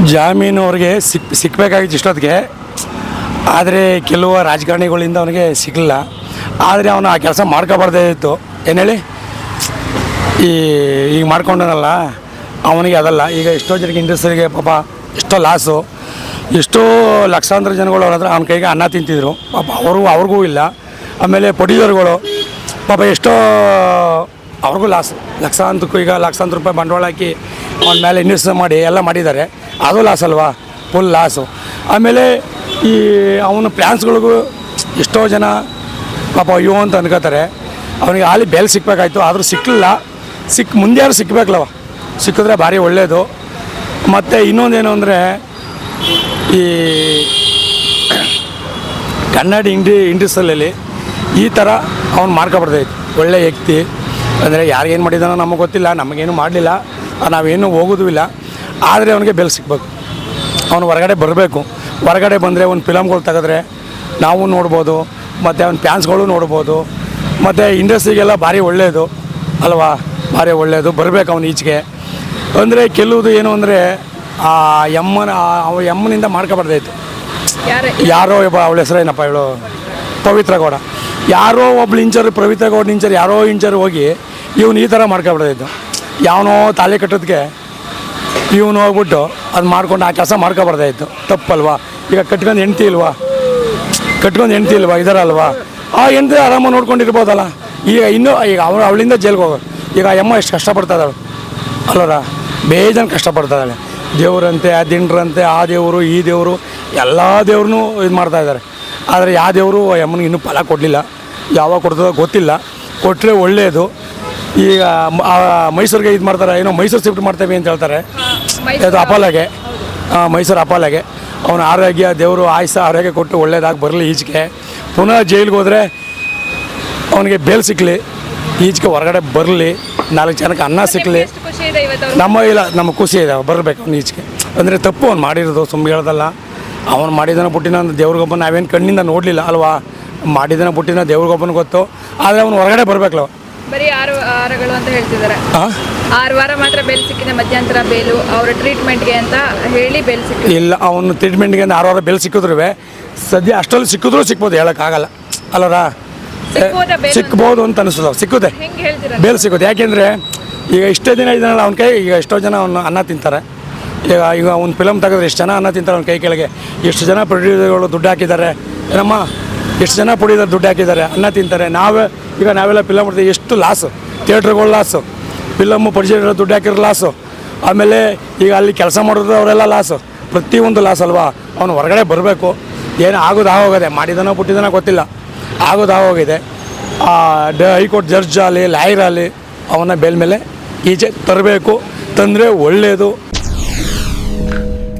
ಜಾಮೀನು ಅವ್ರಿಗೆ ಸಿಕ್ ಸಿಕ್ಕಬೇಕಾಗಿತ್ತು ಇಷ್ಟೊತ್ತಿಗೆ. ಆದರೆ ಕೆಲವು ರಾಜಕಾರಣಿಗಳಿಂದ ಅವನಿಗೆ ಸಿಗಲಿಲ್ಲ. ಆದರೆ ಅವನು ಆ ಕೆಲಸ ಮಾಡ್ಕೋಬಾರ್ದೇ ಇತ್ತು. ಏನು ಹೇಳಿ? ಈ ಈಗ ಮಾಡ್ಕೊಂಡನಲ್ಲ. ಅವನಿಗೆ ಅದಲ್ಲ. ಈಗ ಎಷ್ಟೋ ಜನಕ್ಕೆ ಇಂಡಸ್ಟ್ರಿಗೆ ಪಾಪ ಎಷ್ಟೋ ಲಾಸು. ಎಷ್ಟೋ ಲಕ್ಷಾಂತರ ಜನಗಳು ಅವ್ರ ಹತ್ರ ಅವನ ಕೈಗೆ ಅನ್ನ ತಿಂತಿದ್ರು. ಪಾಪ ಅವ್ರಿಗೂ ಅವ್ರಿಗೂ ಇಲ್ಲ. ಆಮೇಲೆ ಪ್ರೊಡ್ಯೂಸರ್ಗಳು ಪಾಪ ಎಷ್ಟೋ ಅವ್ರಿಗೂ ಲಾಸ್. ಲಕ್ಷಾಂತಕ್ಕೂ ಈಗ ಲಕ್ಷಾಂತರ ರೂಪಾಯಿ ಬಂಡವಾಳ ಹಾಕಿ ಅವನ ಮೇಲೆ ಇನ್ವೆಸ್ಟ್ ಮಾಡಿ ಎಲ್ಲ ಮಾಡಿದ್ದಾರೆ. ಅದು ಲಾಸ್ ಅಲ್ವಾ? ಫುಲ್ ಲಾಸು ಆಮೇಲೆ ಈ ಅವನ ಪ್ಲ್ಯಾನ್ಸ್ಗಳಿಗೂ ಎಷ್ಟೋ ಜನ ಪಾಪ ಅಯ್ಯೋ ಅಂತ ಅನ್ಕೋತಾರೆ. ಅವನಿಗೆ ಅಲ್ಲಿ ಬೆಲೆ ಸಿಕ್ಕಬೇಕಾಯ್ತು ಆದರೂ ಸಿಕ್ಕಲಿಲ್ಲ ಸಿಕ್ಕ ಮುಂದೆ ಯಾರು ಸಿಕ್ಕಬೇಕಲ್ಲವ ಸಿಕ್ಕಿದ್ರೆ ಭಾರಿ ಒಳ್ಳೆಯದು ಮತ್ತು ಇನ್ನೊಂದೇನು ಅಂದರೆ ಈ ಕನ್ನಡ ಇಂಡಿ ಇಂಡಸ್ಟ್ರಿಯಲ್ಲಿ ಈ ಥರ ಅವ್ನು ಮಾರ್ಕೋಬಾರ್ದೈತಿ ಒಳ್ಳೆ ವ್ಯಕ್ತಿ. ಅಂದರೆ ಯಾರಿಗೇನು ಮಾಡಿದಾನೋ ನಮಗೆ ಗೊತ್ತಿಲ್ಲ ನಮಗೇನು ಮಾಡಲಿಲ್ಲ ನಾವೇನು ಹೋಗೋದು ಇಲ್ಲ. ಆದರೆ ಅವನಿಗೆ ಬೆಲೆ ಸಿಗ್ಬೇಕು. ಅವನು ಹೊರಗಡೆ ಬರಬೇಕು. ಹೊರಗಡೆ ಬಂದರೆ ಒಂದು ಫಿಲಮ್ಗಳು ತೆಗೆದ್ರೆ ನಾವು ನೋಡ್ಬೋದು ಮತ್ತು ಅವ್ನ ಫ್ಯಾನ್ಸ್ಗಳು ನೋಡ್ಬೋದು ಮತ್ತು ಇಂಡಸ್ಟ್ರಿಗೆಲ್ಲ ಭಾರಿ ಒಳ್ಳೆಯದು ಅಲ್ವಾ? ಭಾರಿ ಒಳ್ಳೆಯದು ಬರಬೇಕು ಅವನು ಈಚೆಗೆ. ಅಂದರೆ ಕೆಲವುದು ಏನು ಅಂದರೆ ಆ ಎಮ್ಮನ ಅವ ಎಮ್ಮನಿಂದ ಮಾಡ್ಕೊಬಾರ್ದಾಯ್ತು ಯಾರೇ ಯಾರೋ ಒಬ್ಬ ಅವಳ ಹೆಸರೇನಪ್ಪ ಇವಳು? ಪವಿತ್ರ ಗೌಡ. ಯಾರೋ ಒಬ್ಳು ಇಂಚರ್ ಪವಿತ್ರ ಗೌಡ ಇಂಚರು ಯಾರೋ ಇಂಚರ್ ಹೋಗಿ ಇವನು ಈ ಥರ ಮಾಡ್ಕೊಬಿಡೋದಿದ್ದು ಯಾವನೋ ತಾಲೆ ಕಟ್ಟೋದಕ್ಕೆ ಇವನು ಹೋಗ್ಬಿಟ್ಟು ಅದು ಮಾಡ್ಕೊಂಡು ಆ ಕೆಲಸ ಮಾಡ್ಕೊಬಾರ್ದಾಯ್ತು ತಪ್ಪಲ್ವಾ? ಈಗ ಕಟ್ಕೊಂಡು ಹೆಂಡ್ತಿ ಇಲ್ವಾ? ಕಟ್ಕೊಂಡು ಹೆಂಡ್ತಿ ಇಲ್ವಾ? ಇದರಲ್ವಾ ಆ ಹೆಂಡ್ತಿ ಆರಾಮಾಗಿ ನೋಡ್ಕೊಂಡಿರ್ಬೋದಲ್ಲ? ಈಗ ಇನ್ನೂ, ಈಗ ಅವಳು ಅವಳಿಂದ ಜೈಲ್ಗೆ ಹೋಗೋ. ಈಗ ಅಮ್ಮ ಎಷ್ಟು ಕಷ್ಟಪಡ್ತಾ ಇದ್ದಾಳೆ. ಅಲ್ಲರ? ಬೇಜಾನ್ ಕಷ್ಟಪಡ್ತಾ ಇದ್ದಾಳೆ. ದೇವರಂತೆ, ಆ ದಿಂಡ್ರಂತೆ, ಆ ದೇವರು, ಈ ದೇವರು, ಎಲ್ಲ ದೇವ್ರನ್ನೂ ಇದು ಮಾಡ್ತಾ ಇದ್ದಾರೆ. ಆದರೆ ಯಾವ ದೇವರು ಯಮ್ಮನಿಗೆ ಅಮ್ಮನಿಗೆ ಇನ್ನೂ ಫಲ ಕೊಡಲಿಲ್ಲ. ಯಾವಾಗ ಕೊಡ್ತದೋ ಗೊತ್ತಿಲ್ಲ. ಕೊಟ್ಟರೆ ಒಳ್ಳೆಯದು ಈಗ ಮೈಸೂರಿಗೆ ಇದು ಮಾಡ್ತಾರೆ ಏನೋ ಮೈಸೂರು ಶಿಫ್ಟ್ ಮಾಡ್ತೇವೆ ಅಂತ ಹೇಳ್ತಾರೆ. ಇದು ಅಪಾಲಾಗೆ ಮೈಸೂರು ಅಪಾಲಾಗೆ ಅವನ ಆರೋಗ್ಯ ದೇವರು ಆಯ್ಸ ಆರೋಗ್ಯ ಕೊಟ್ಟು ಒಳ್ಳೆಯದಾಗಿ ಬರಲಿ ಈಚೆಗೆ. ಪುನಃ ಜೈಲಿಗೆ ಹೋದರೆ ಅವನಿಗೆ ಬೇಲ್ ಸಿಕ್ಕಲಿ ಈಚೆಗೆ ಹೊರಗಡೆ ಬರಲಿ. ನಾಲ್ಕು ಜನಕ್ಕೆ ಅನ್ನ ಸಿಕ್ಕಲಿ ನಮ್ಮ ಇಲ್ಲ ನಮ್ಮ ಖುಷಿ ಇದೆ ಬರಬೇಕು ಅವ್ನು ಈಚೆಗೆ. ಅಂದರೆ ತಪ್ಪು ಅವ್ನು ಮಾಡಿರೋದು ಸುಮ್ಮನೆ ಹೇಳ್ದಲ್ಲ. ಅವನು ಮಾಡಿದನ ಪುಟ್ಟಿನ ದೇವ್ರಿಗೊಬ್ಬನ ನಾವೇನು ಕಣ್ಣಿಂದ ನೋಡಲಿಲ್ಲ ಅಲ್ವಾ? ಮಾಡಿದನ ಪುಟ್ಟಿನ ದೇವ್ರಿಗೊಬ್ಬನ ಗೊತ್ತು. ಆದರೆ ಅವನು ಹೊರಗಡೆ ಬರಬೇಕಲ್ಲ ಬರೀ ಆರು ವಾರಗಳು ಅಂತ ಹೇಳ್ತಿದ್ದಾರೆ. ಆರು ವಾರ ಮಾತ್ರ ಬೇಲ್ ಸಿಕ್ಕಿದೆ ಮಧ್ಯಂತರ ಬೇಲು. ಅವರ ಟ್ರೀಟ್ಮೆಂಟ್ಗೆ ಅಂತ ಹೇಳಿ ಬೇಲ್ ಸಿಕ್ಕಿದೆ. ಇಲ್ಲ ಅವನು ಟ್ರೀಟ್ಮೆಂಟ್ಗೆ ಆರು ವಾರ ಬೇಲ್ ಸಿಕ್ಕಿದ್ರು ಸದ್ಯ ಅಷ್ಟರಲ್ಲಿ ಸಿಕ್ಕಿದ್ರು ಸಿಕ್ಬೋದು ಹೇಳೋಕ್ಕಾಗಲ್ಲ. ಅಲ್ಲರ? ಸಿಕ್ಬೋದಾ ಅಂತ? ಅನಿಸ್ತದ ಸಿಕ್ಕುತ್ತೆ ಬೇಲ್ ಸಿಕ್ಕುತ್ತೆ ಯಾಕೆಂದರೆ ಈಗ ಇಷ್ಟೇ ದಿನ ಇದನ್ನಲ್ಲ ಅವ್ನ ಕೈ ಈಗ ಎಷ್ಟೋ ಜನ ಅವನು ಅನ್ನ ತಿಂತಾರೆ. ಈಗ ಈಗ ಒಂದು ಫಿಲಮ್ ತೆಗೆದ್ರೆ ಎಷ್ಟು ಜನ ಅನ್ನ ತಿಂತಾರೆ ಅವ್ನ ಕೈ ಕೆಳಗೆ. ಎಷ್ಟು ಜನ ಪ್ರೊಡ್ಯೂಸರ್ಗಳು ದುಡ್ಡು ಹಾಕಿದ್ದಾರೆ. ಏನಮ್ಮ? ಎಷ್ಟು ಜನ ಪ್ರೊಡ್ಯೂಸರ್ ದುಡ್ಡು ಹಾಕಿದ್ದಾರೆ, ಅನ್ನ ತಿಂತಾರೆ. ನಾವೇ, ಈಗ ನಾವೆಲ್ಲ ಫಿಲಮ್ ಮಾಡ್ತೀವಿ ಎಷ್ಟು ಲಾಸು ಥಿಯೇಟ್ರ್ಗಳು ಲಾಸು ಫಿಲಮ್ಮು ಪ್ರೊಡ್ಯೂಸರ್ ದುಡ್ಡು ಹಾಕಿರೋ ಲಾಸು ಆಮೇಲೆ ಈಗ ಅಲ್ಲಿ ಕೆಲಸ ಮಾಡಿದ್ರು ಅವರೆಲ್ಲ ಲಾಸು ಪ್ರತಿಯೊಂದು ಲಾಸ್ ಅಲ್ವಾ? ಅವನು ಹೊರಗಡೆ ಬರಬೇಕು. ಏನು ಆಗೋದು ಆಗೋಗಿದೆ, ಮಾಡಿದನೋ ಪುಟ್ಟಿದನೋ ಗೊತ್ತಿಲ್ಲ. ಆಗೋದು ಆಗೋಗಿದೆ. ಡ, ಹೈಕೋರ್ಟ್ ಜಡ್ಜ್ ಆಗಲಿ ಲಾಯರ್ ಆಗಲಿ ಅವನ ಬೇಲ್ ಮೇಲೆ ಈಚೆ ತರಬೇಕು. ತಂದರೆ ಒಳ್ಳೆಯದು